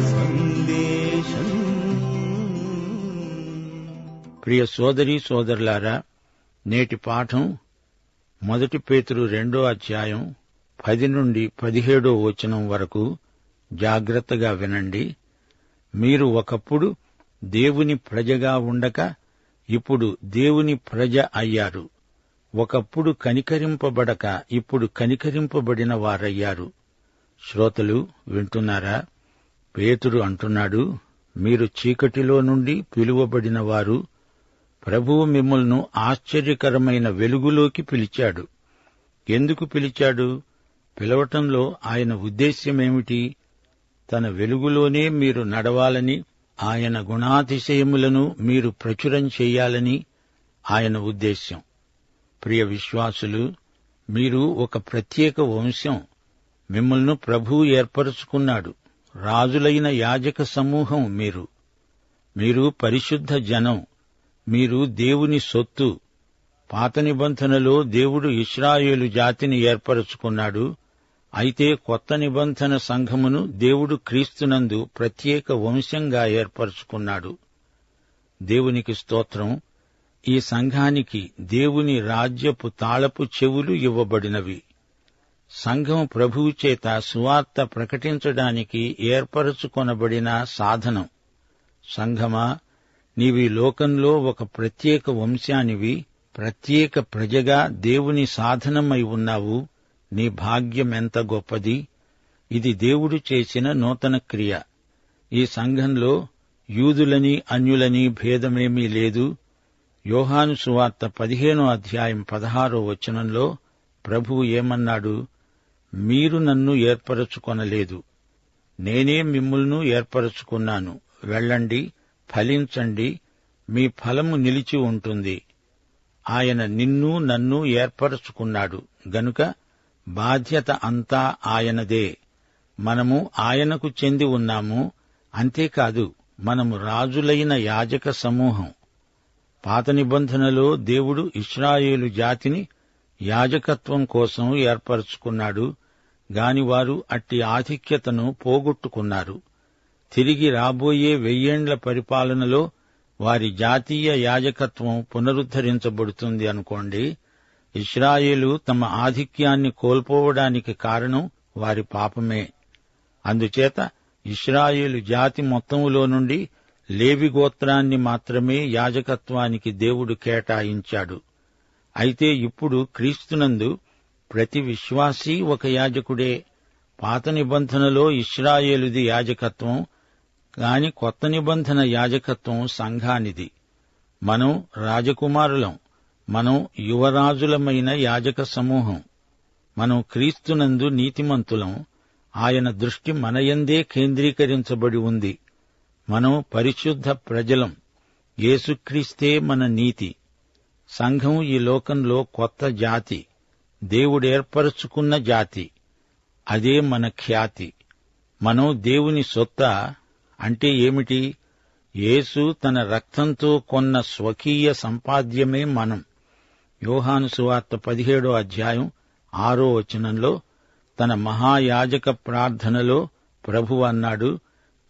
సందేశం. ప్రియ సోదరి సోదరులారా నేటి పాఠం మొదటి పేతురు రెండో అధ్యాయం పది నుండి పదిహేడో వచనం వరకు జాగ్రత్తగా వినండి. మీరు ఒకప్పుడు దేవుని ప్రజగా ఉండక ఇప్పుడు దేవుని ప్రజ అయ్యారు. ఒకప్పుడు కనికరింపబడక ఇప్పుడు కనికరింపబడిన వారయ్యారు. శ్రోతలు వింటున్నారా? పేతురు అంటున్నాడు మీరు చీకటిలో నుండి పిలువబడిన వారు ప్రభువు మిమ్మల్ని ఆశ్చర్యకరమైన వెలుగులోకి పిలిచాడు. ఎందుకు పిలిచాడు? పిలవటంలో ఆయన ఉద్దేశ్యమేమిటి? తన వెలుగులోనే మీరు నడవాలని ఆయన గుణాతిశయములను మీరు ప్రచురం చెయ్యాలని ఆయన ఉద్దేశ్యం. ప్రియ విశ్వాసులు మీరు ఒక ప్రత్యేక వంశం మిమ్మల్ని ప్రభువు ఏర్పరుచుకున్నాడు. రాజులైన యాజక సమూహం మీరు. మీరు పరిశుద్ధ జనం. మీరు దేవుని సొత్తు. పాత నిబంధనలో దేవుడు ఇస్రాయేలు జాతిని ఏర్పరచుకున్నాడు. అయితే కొత్త నిబంధన సంఘమును దేవుడు క్రీస్తునందు ప్రత్యేక వంశంగా ఏర్పరచుకున్నాడు. దేవునికి స్తోత్రం. ఈ సంఘానికి దేవుని రాజ్యపు తాళపు చెవులు ఇవ్వబడినవి. సంఘం ప్రభువు చేత సువార్త ప్రకటించడానికి ఏర్పరచుకొనబడిన సాధనం. సంఘమా నీవి లోకంలో ఒక ప్రత్యేక వంశానివి ప్రత్యేక ప్రజగా దేవుని సాధనమై ఉన్నావు నీ భాగ్యమెంత గొప్పది? ఇది దేవుడు చేసిన నూతన క్రియ. ఈ సంఘంలో యూదులని అన్యులని భేదమేమీ లేదు. యోహాను సువార్త పదిహేనో అధ్యాయం పదహారో వచనంలో ప్రభువు ఏమన్నాడు? మీరు నన్ను ఏర్పరచుకొనలేదు. నేనే మిమ్ములను ఏర్పరచుకున్నాను. వెళ్ళండి ఫలించండి మీ ఫలము నిలిచి ఉంటుంది. ఆయన నిన్ను నన్ను ఏర్పరచుకున్నాడు. గనుక బాధ్యత అంతా ఆయనదే. మనము ఆయనకు చెంది ఉన్నాము. అంతేకాదు మనము రాజులైన యాజక సమూహం. పాత నిబంధనలో దేవుడు ఇస్రాయేలు జాతిని యాజకత్వం కోసం ఏర్పరచుకున్నాడు గాని వారు అట్టి ఆధిక్యతను పోగొట్టుకున్నారు. తిరిగి రాబోయే వెయ్యేండ్ల పరిపాలనలో వారి జాతీయ యాజకత్వం పునరుద్ధరించబడుతుంది అనుకోండి ఇస్రాయేలు తమ ఆధిక్యాన్ని కోల్పోవడానికి కారణం వారి పాపమే. అందుచేత ఇస్రాయేలు జాతి మొత్తములో నుండి లేవి గోత్రాన్ని మాత్రమే యాజకత్వానికి దేవుడు కేటాయించాడు. అయితే ఇప్పుడు క్రీస్తునందు ప్రతి విశ్వాసీ ఒక యాజకుడే. పాత నిబంధనలో ఇస్రాయేలుది యాజకత్వం కాని కొత్త నిబంధన యాజకత్వం సంఘానిది. మనం రాజకుమారులం మనం యువరాజులమైన యాజక సమూహం. మనం క్రీస్తునందు నీతిమంతులం ఆయన దృష్టి మనయందే కేంద్రీకరించబడి ఉంది. మనం పరిశుద్ధ ప్రజలం యేసుక్రీస్తే మన నీతి. సంఘం ఈ లోకంలో కొత్త జాతి. దేవుడేర్పరచుకున్న జాతి. అదే మన ఖ్యాతి. మనం దేవుని సొత్త అంటే ఏమిటి? యేసు తన రక్తంతో కొన్న స్వకీయ సంపాద్యమే మనం. యోహాను సువార్త పదిహేడో అధ్యాయం ఆరో వచనంలో తన మహాయాజక ప్రార్థనలో ప్రభు అన్నాడు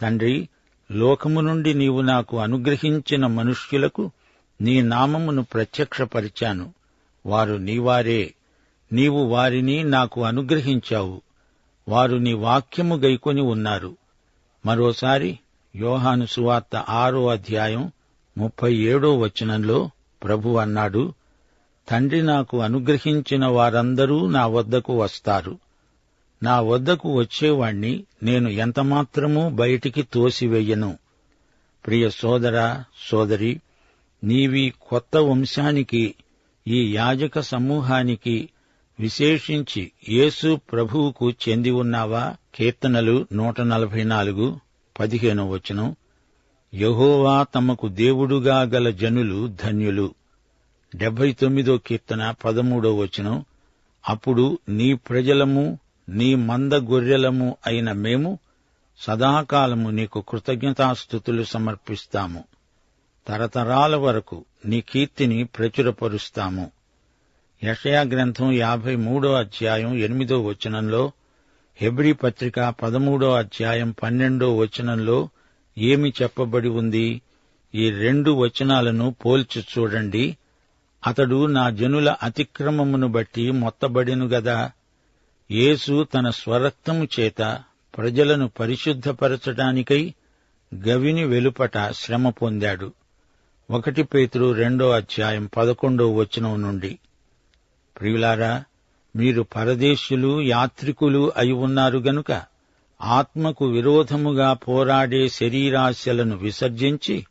తండ్రి లోకము నుండి నీవు నాకు అనుగ్రహించిన మనుష్యులకు నీ నామమును ప్రత్యక్షపరిచాను. వారు నీవారే. నీవు వారిని నాకు అనుగ్రహించావు. వారు నీ వాక్యము గైకొని ఉన్నారు. మరోసారి యోహాను సువార్త ఆరో అధ్యాయం ముప్పై ఏడో వచనంలో ప్రభు అన్నాడు తండ్రి నాకు అనుగ్రహించిన వారందరూ నా వద్దకు వస్తారు. నా వద్దకు వచ్చేవాణ్ణి నేను ఎంతమాత్రమూ బయటికి తోసివేయను. ప్రియ సోదర సోదరి నీవి కొత్త వంశానికి ఈ యాజక సమూహానికి విశేషించి యేసు ప్రభువుకు చెంది ఉన్నావా? కీర్తనలు నూట నలభై నాలుగు పదిహేను వచనం. యహోవా తమకు దేవుడుగా గల జనులు ధన్యులు. డెబ్బై తొమ్మిదో కీర్తన పదమూడో వచనం. అప్పుడు నీ ప్రజలము నీ మంద గొర్రెలము అయిన మేము సదాకాలము నీకు కృతజ్ఞతాస్థుతులు సమర్పిస్తాము. తరతరాల వరకు నీ కీర్తిని ప్రచురపరుస్తాము. యషయా గ్రంథం యాభై మూడో అధ్యాయం ఎనిమిదో వచనంలో హెబ్రి పత్రిక పదమూడో అధ్యాయం పన్నెండో వచనంలో ఏమి చెప్పబడి ఉంది? ఈ రెండు వచనాలను పోల్చి చూడండి. అతడు నా జనుల అతిక్రమమును బట్టి మొత్తబడిను గదా? యేసు తన స్వరక్తము చేత ప్రజలను పరిశుద్ధపరచడానికై గవిని వెలుపట శ్రమ పొందాడు. ఒకటి పేతురు రెండో అధ్యాయం పదకొండో వచనం నుండి. ప్రియులారా మీరు పరదేశులు యాత్రికులు అయి ఉన్నారు గనుక ఆత్మకు విరోధముగా పోరాడే శరీరాశలను విసర్జించి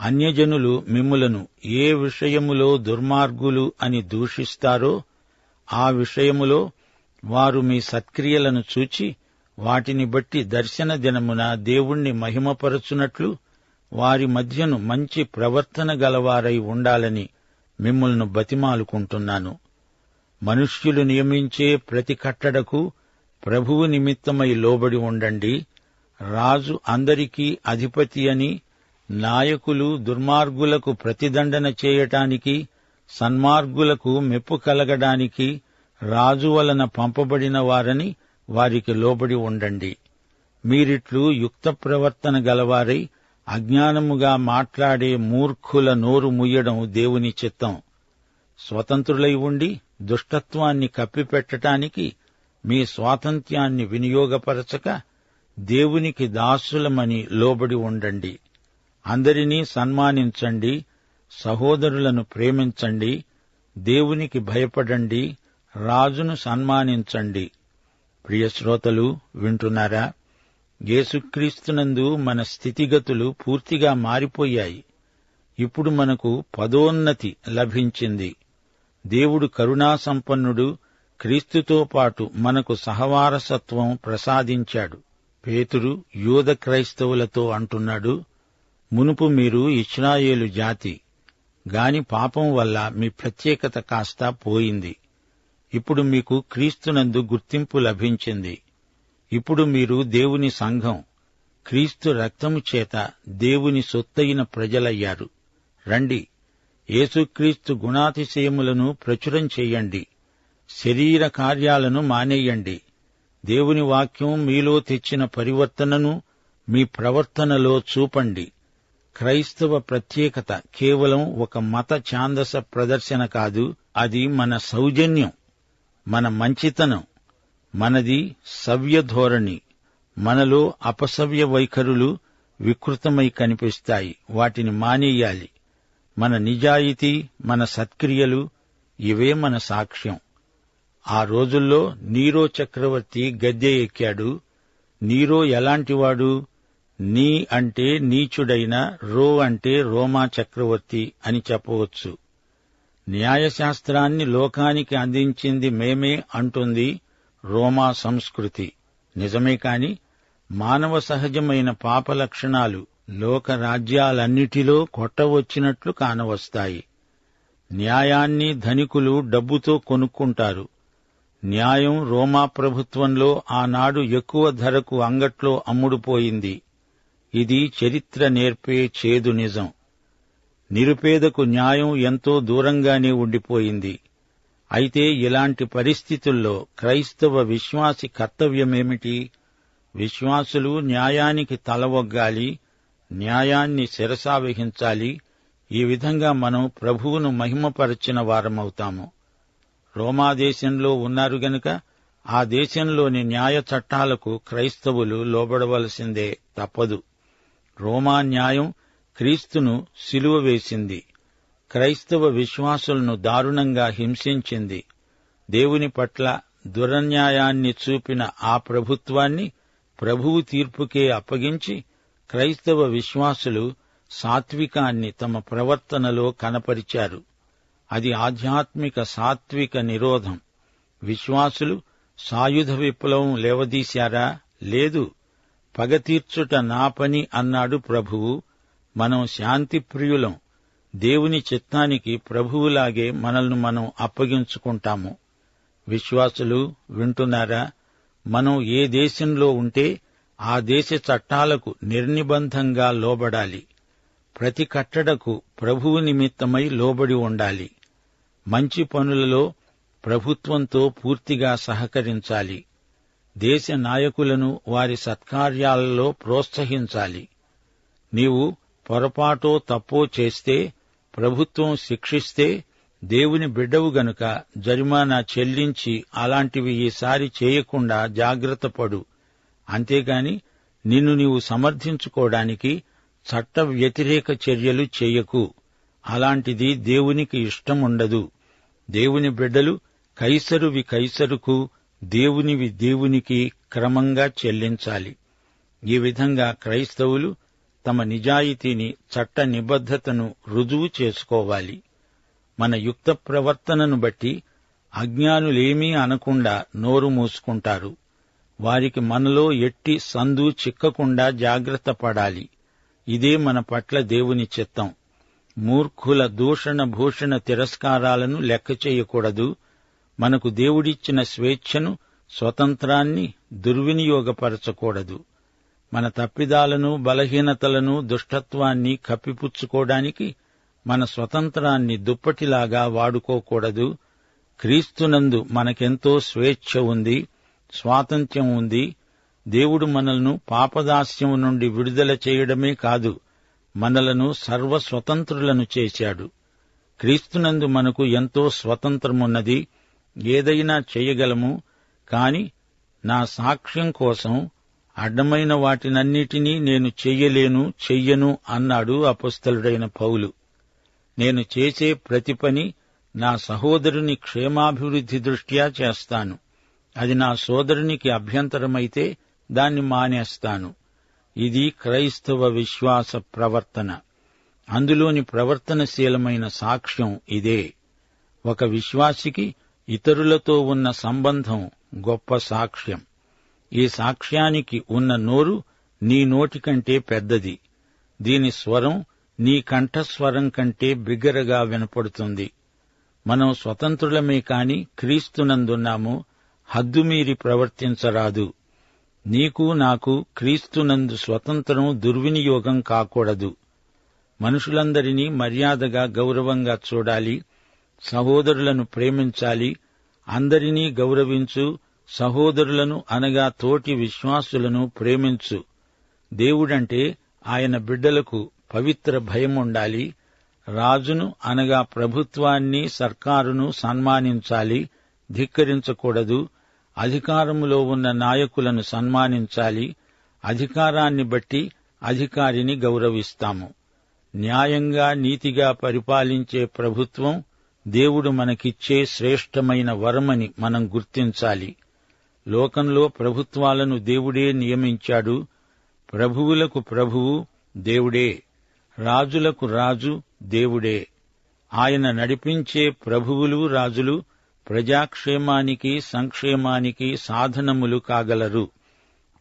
అన్యజనులు మిమ్ములను ఏ విషయములో దుర్మార్గులు అని దూషిస్తారో ఆ విషయములో వారు మీ సత్క్రియలను చూచి వాటిని బట్టి దర్శన దినమున దేవుణ్ణి మహిమపరచునట్లు వారి మధ్యను మంచి ప్రవర్తన గలవారై ఉండాలని మిమ్మల్ని బతిమాలుకుంటున్నాను. మనుష్యులు నియమించే ప్రతి కట్టడకు ప్రభువు నిమిత్తమై లోబడి ఉండండి. రాజు అందరికీ అధిపతి అని నాయకులు దుర్మార్గులకు ప్రతిదండన చేయటానికి సన్మార్గులకు మెప్పు కలగడానికి రాజు వలన పంపబడిన వారని వారికి లోబడి ఉండండి. మీరిట్లు యుక్త ప్రవర్తన గలవారై అజ్ఞానముగా మాట్లాడే మూర్ఖుల నోరు ముయ్యడం దేవుని చిత్తం. స్వతంత్రులై ఉండి దుష్టత్వాన్ని కప్పిపెట్టటానికి మీ స్వాతంత్ర్యాన్ని వినియోగపరచక దేవునికి దాసులమని లోబడి ఉండండి. అందరినీ సన్మానించండి సహోదరులను ప్రేమించండి దేవునికి భయపడండి రాజును సన్మానించండి. ప్రియ శ్రోతలు వింటున్నారా? యేసుక్రీస్తునందు మన స్థితిగతులు పూర్తిగా మారిపోయాయి. ఇప్పుడు మనకు పదోన్నతి లభించింది. దేవుడు కరుణాసంపన్నుడు క్రీస్తుతో పాటు మనకు సహవారసత్వం ప్రసాదించాడు. పేతురు యూద క్రైస్తవులతో అంటున్నాడు మునుపు మీరు ఇస్రాయేలు జాతి గాని పాపం వల్ల మీ ప్రత్యేకత కాస్త పోయింది. ఇప్పుడు మీకు క్రీస్తునందు గుర్తింపు లభించింది. ఇప్పుడు మీరు దేవుని సంఘం క్రీస్తు రక్తము చేత దేవుని సొత్తైన ప్రజలయ్యారు. రండి యేసుక్రీస్తు గుణాతిశయములను ప్రచురం చేయండి. శరీర కార్యాలను మానేయండి. దేవుని వాక్యం మీలో తెచ్చిన పరివర్తనను మీ ప్రవర్తనలో చూపండి. క్రైస్తవ ప్రత్యేకత కేవలం ఒక మత ఛాందస ప్రదర్శన కాదు అది మన సౌజన్యం మన మంచితనం. మనది సవ్య ధోరణి. మనలో అపసవ్య వైఖరులు వికృతమై కనిపిస్తాయి. వాటిని మానేయాలి. మన నిజాయితీ మన సత్క్రియలు ఇవే మన సాక్ష్యం. ఆ రోజుల్లో నీరో చక్రవర్తి గద్దె ఎక్కాడు. నీరో ఎలాంటివాడు? నీ అంటే నీచుడైన రో అంటే రోమా చక్రవర్తి అని చెప్పవచ్చు. న్యాయశాస్త్రాన్ని లోకానికి అందించింది మేమే అంటుంది. రోమా సంస్కృతి. నిజమే కాని మానవ సహజమైన పాప లక్షణాలు లోక రాజ్యాలన్నిటిలో కొట్టవచ్చినట్లు కానవస్తాయి. న్యాయాన్ని ధనికులు డబ్బుతో కొనుక్కుంటారు. న్యాయం రోమా ప్రభుత్వంలో ఆనాడు ఎక్కువ ధరకు అంగట్లో అమ్ముడుపోయింది. ఇది చరిత్ర నేర్పే చేదు నిజం. నిరుపేదకు న్యాయం ఎంతో దూరంగానే ఉండిపోయింది. అయితే ఇలాంటి పరిస్థితుల్లో క్రైస్తవ విశ్వాసి కర్తవ్యమేమిటి? విశ్వాసులు న్యాయానికి తలవొగ్గాలి న్యాయాన్ని శిరసావహించాలి ఈ విధంగా మనం ప్రభువును మహిమపరచిన వారమవుతాము. రోమా దేశంలో ఉన్నారు గనుక ఆ దేశంలోని న్యాయ చట్టాలకు క్రైస్తవులు లోబడవలసిందే తప్పదు. రోమా న్యాయం క్రీస్తును సిలువ వేసింది. క్రైస్తవ విశ్వాసులను దారుణంగా హింసించింది. దేవుని పట్ల దురన్యాయాన్ని చూపిన ఆ ప్రభుత్వాన్ని ప్రభువు తీర్పుకే అప్పగించి క్రైస్తవ విశ్వాసులు సాత్వికాన్ని తమ ప్రవర్తనలో కనపరిచారు. అది ఆధ్యాత్మిక సాత్విక నిరోధం. విశ్వాసులు సాయుధ విప్లవం లేవదీశారా? లేదు. పగతీర్చుట నా పని అన్నాడు ప్రభువు. మనం శాంతి ప్రియులం దేవుని చిత్తానికి ప్రభువులాగే మనల్ని మనం అప్పగించుకుంటాము. విశ్వాసులు వింటున్నారా? మనం ఏ దేశంలో ఉంటే ఆ దేశ చట్టాలకు నిర్నిబంధంగా లోబడాలి. ప్రతి కట్టడకు ప్రభువు నిమిత్తమై లోబడి ఉండాలి. మంచి పనులలో ప్రభుత్వంతో పూర్తిగా సహకరించాలి. దేశ నాయకులను వారి సత్కార్యాలలో ప్రోత్సహించాలి. నీవు పొరపాటో తప్పో చేస్తే ప్రభుత్వం శిక్షిస్తే దేవుని బిడ్డవు గనుక జరిమానా చెల్లించి అలాంటివి ఈసారి చేయకుండా జాగ్రత్త పడు. అంతేగాని నిన్ను నీవు సమర్థించుకోవడానికి చట్ట వ్యతిరేక చర్యలు చేయకు. అలాంటిది దేవునికి ఇష్టముండదు. దేవుని బిడ్డలు కైసరువి కైసరుకు దేవునివి దేవునికి క్రమంగా చెల్లించాలి. ఈ విధంగా క్రైస్తవులు తమ నిజాయితీని చట్ట నిబద్ధతను రుజువు చేసుకోవాలి. మన యుక్త ప్రవర్తనను బట్టి అజ్ఞానులేమీ అనకుండా నోరు మూసుకుంటారు. వారికి మనలో ఎట్టి సందు చిక్కకుండా జాగ్రత్త పడాలి. ఇదే మన పట్ల దేవుని చిత్తం. మూర్ఖుల దూషణ భూషణ తిరస్కారాలను లెక్క చేయకూడదు. మనకు దేవుడిచ్చిన స్వేచ్ఛను స్వతంత్రాన్ని దుర్వినియోగపరచకూడదు. మన తప్పిదాలను బలహీనతలను దుష్టత్వాన్ని కప్పిపుచ్చుకోవడానికి మన స్వతంత్రాన్ని దుప్పటిలాగా వాడుకోకూడదు. క్రీస్తునందు మనకెంతో స్వేచ్ఛ ఉంది స్వాతంత్ర్యం ఉంది. దేవుడు మనల్ని పాపదాస్యం నుండి విడుదల చేయడమే కాదు మనలను సర్వస్వతంత్రులను చేశాడు. క్రీస్తునందు మనకు ఎంతో స్వతంత్రమున్నది ఏదైనా చేయగలము కాని నా సాక్ష్యం కోసం అడ్డమైన వాటినన్నిటినీ నేను చెయ్యలేను చెయ్యను అన్నాడు అపస్థలుడైన పౌలు. నేను చేసే ప్రతి పని నా సహోదరుని క్షేమాభివృద్ధి దృష్ట్యా చేస్తాను. అది నా సోదరునికి అభ్యంతరమైతే దాన్ని మానేస్తాను. ఇది క్రైస్తవ విశ్వాస ప్రవర్తన. అందులోని ప్రవర్తనశీలమైన సాక్ష్యం ఇదే. ఒక విశ్వాసికి ఇతరులతో ఉన్న సంబంధం గొప్ప సాక్ష్యం. ఈ సాక్ష్యానికి ఉన్న నోరు నీ నోటి కంటే పెద్దది. దీని స్వరం నీ కంఠస్వరం కంటే బిగ్గరగా వినపడుతుంది. మనం స్వతంత్రులమే కాని క్రీస్తునందున్నాము హద్దుమీరి ప్రవర్తించరాదు. నీకు నాకు క్రీస్తునందు స్వతంత్రం దుర్వినియోగం కాకూడదు. మనుషులందరినీ మర్యాదగా గౌరవంగా చూడాలి సహోదరులను ప్రేమించాలి అందరినీ గౌరవించు సహోదరులను అనగా తోటి విశ్వాసులను ప్రేమించు. దేవుడంటే ఆయన బిడ్డలకు పవిత్ర భయం ఉండాలి రాజును అనగా ప్రభుత్వాన్ని సర్కారును సన్మానించాలి. ధిక్కరించకూడదు. అధికారములో ఉన్న నాయకులను సన్మానించాలి. అధికారాన్ని బట్టి అధికారిని గౌరవిస్తాము. న్యాయంగా నీతిగా పరిపాలించే ప్రభుత్వం దేవుడు మనకిచ్చే శ్రేష్టమైన వరమని మనం గుర్తించాలి. లోకంలో ప్రభుత్వాలను దేవుడే నియమించాడు. ప్రభువులకు ప్రభువు దేవుడే. రాజులకు రాజు దేవుడే. ఆయన నడిపించే ప్రభువులు రాజులు ప్రజాక్షేమానికి సంక్షేమానికి సాధనములు కాగలరు.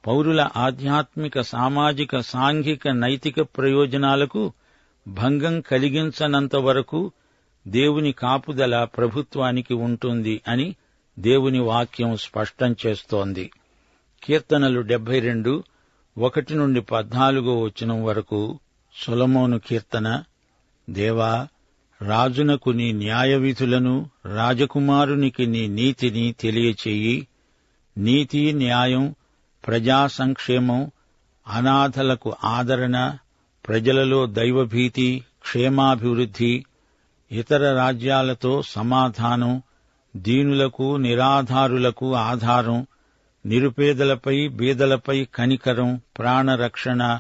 పౌరుల ఆధ్యాత్మిక సామాజిక సాంఘిక నైతిక ప్రయోజనాలకు భంగం కలిగించనంత వరకు దేవుని కాపుదల ప్రభుత్వానికి ఉంటుంది అని దేవుని వాక్యం స్పష్టం చేస్తోంది. కీర్తనలు డెబ్బై రెండు ఒకటి నుండి పద్నాలుగో వచనం వరకు సొలమోను కీర్తన దేవా రాజునకు నీ న్యాయ విధులను రాజకుమారునికి నీ నీతిని తెలియచేయి. నీతి న్యాయం ప్రజా సంక్షేమం అనాథలకు ఆదరణ ప్రజలలో దైవభీతి క్షేమాభివృద్ధి ఇతర రాజ్యాలతో సమాధానం దీనులకు నిరాధారులకు ఆధారం నిరుపేదలపై బీదలపై కనికరం ప్రాణరక్షణ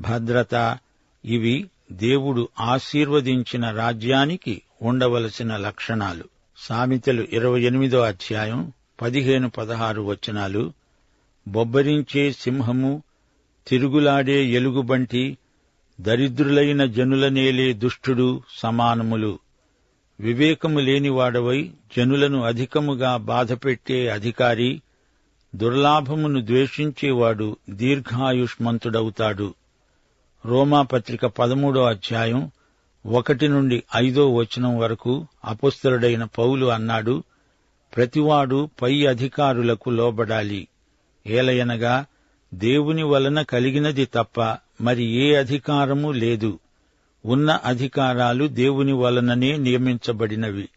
భద్రత ఇవి దేవుడు ఆశీర్వదించిన రాజ్యానికి ఉండవలసిన లక్షణాలు. సామెతలు ఇరవై ఎనిమిదో అధ్యాయం పదిహేను పదహారు వచనాలు. బొబ్బరించే సింహము తిరుగులాడే ఎలుగుబంటి దరిద్రులైన జనులనేలే దుష్టుడు సమానములు. వివేకము లేనివాడవై జనులను అధికముగా బాధపెట్టే అధికారి దుర్లాభమును ద్వేషించేవాడు దీర్ఘాయుష్మంతుడవుతాడు. రోమాపత్రిక పదమూడో అధ్యాయం ఒకటి నుండి ఐదో వచనం వరకు అపుస్తరుడైన పౌలు అన్నాడు ప్రతివాడు పై అధికారులకు లోబడాలి. ఏలయనగా దేవుని వలన కలిగినది తప్ప మరి ఏ అధికారము లేదు. ఉన్న అధికారాలు దేవుని వలననే నియమించబడినవి.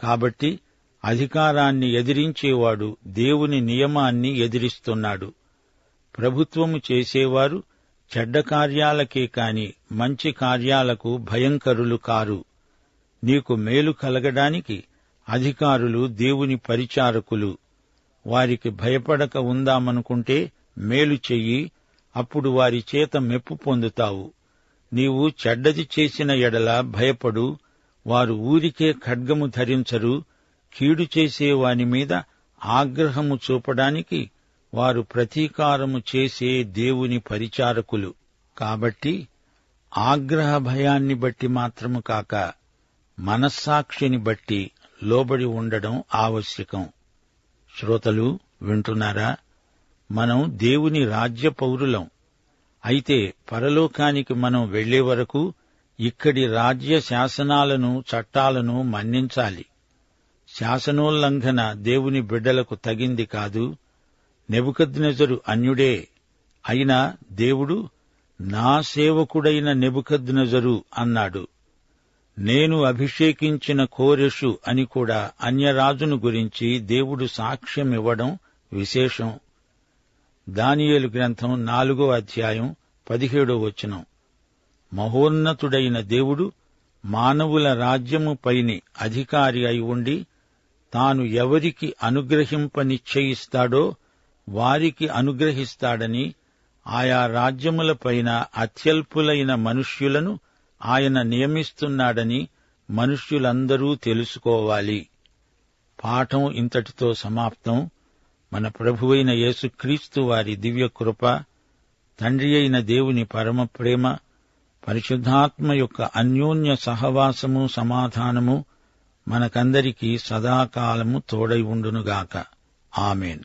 కాబట్టి అధికారాన్ని ఎదిరించేవాడు దేవుని నియమాన్ని ఎదిరిస్తున్నాడు. ప్రభుత్వము చేసేవారు చెడ్డ కార్యాలకే కాని మంచి కార్యాలకు భయంకరులు కారు. నీకు మేలు కలగడానికి అధికారులు దేవుని పరిచారకులు. వారికి భయపడక ఉందామనుకుంటే మేలు చెయ్యి అప్పుడు వారి చేత మెప్పు పొందుతావు. నీవు చెడ్డది చేసిన ఎడల భయపడు వారు ఊరికే ఖడ్గము ధరించరు కీడు చేసే వాని మీద ఆగ్రహము చూపడానికి వారు ప్రతీకారము చేసే దేవుని పరిచారకులు. కాబట్టి ఆగ్రహ భయాన్ని బట్టి మాత్రము కాక మనస్సాక్షిని బట్టి లోబడి ఉండడం ఆవశ్యకం. శ్రోతలు వింటున్నారా? మనం దేవుని రాజ్య పౌరులం. అయితే పరలోకానికి మనం వెళ్ళే వరకు ఇక్కడి రాజ్య శాసనాలను చట్టాలను మన్నించాలి. శాసనోల్లంఘన దేవుని బిడ్డలకు తగింది కాదు. నెబుకద్నెజరు అన్యుడే. అయినా దేవుడు నా సేవకుడైన నెబుకద్నెజరు అన్నాడు. నేను అభిషేకించిన కోరెషు అని కూడా అన్యరాజును గురించి దేవుడు సాక్ష్యమివ్వడం విశేషం. దానియేలు గ్రంథం నాలుగో అధ్యాయం పదిహేడో వచనం. మహోన్నతుడైన దేవుడు మానవుల రాజ్యము పైని అధికారి అయి ఉండి తాను ఎవరికి అనుగ్రహింపనిశ్చయిస్తాడో వారికి అనుగ్రహిస్తాడని ఆయా రాజ్యములపైన అత్యల్పులైన మనుష్యులను ఆయన నియమిస్తున్నాడని మనుష్యులందరూ తెలుసుకోవాలి. పాఠం ఇంతటితో సమాప్తం. మన ప్రభువైన యేసుక్రీస్తు వారి దివ్య కృప తండ్రి అయిన దేవుని పరమ ప్రేమ పరిశుద్ధాత్మ యొక్క అన్యోన్య సహవాసము సమాధానము మనకందరికీ సదాకాలము తోడై ఉండునుగాక. ఆమెన్.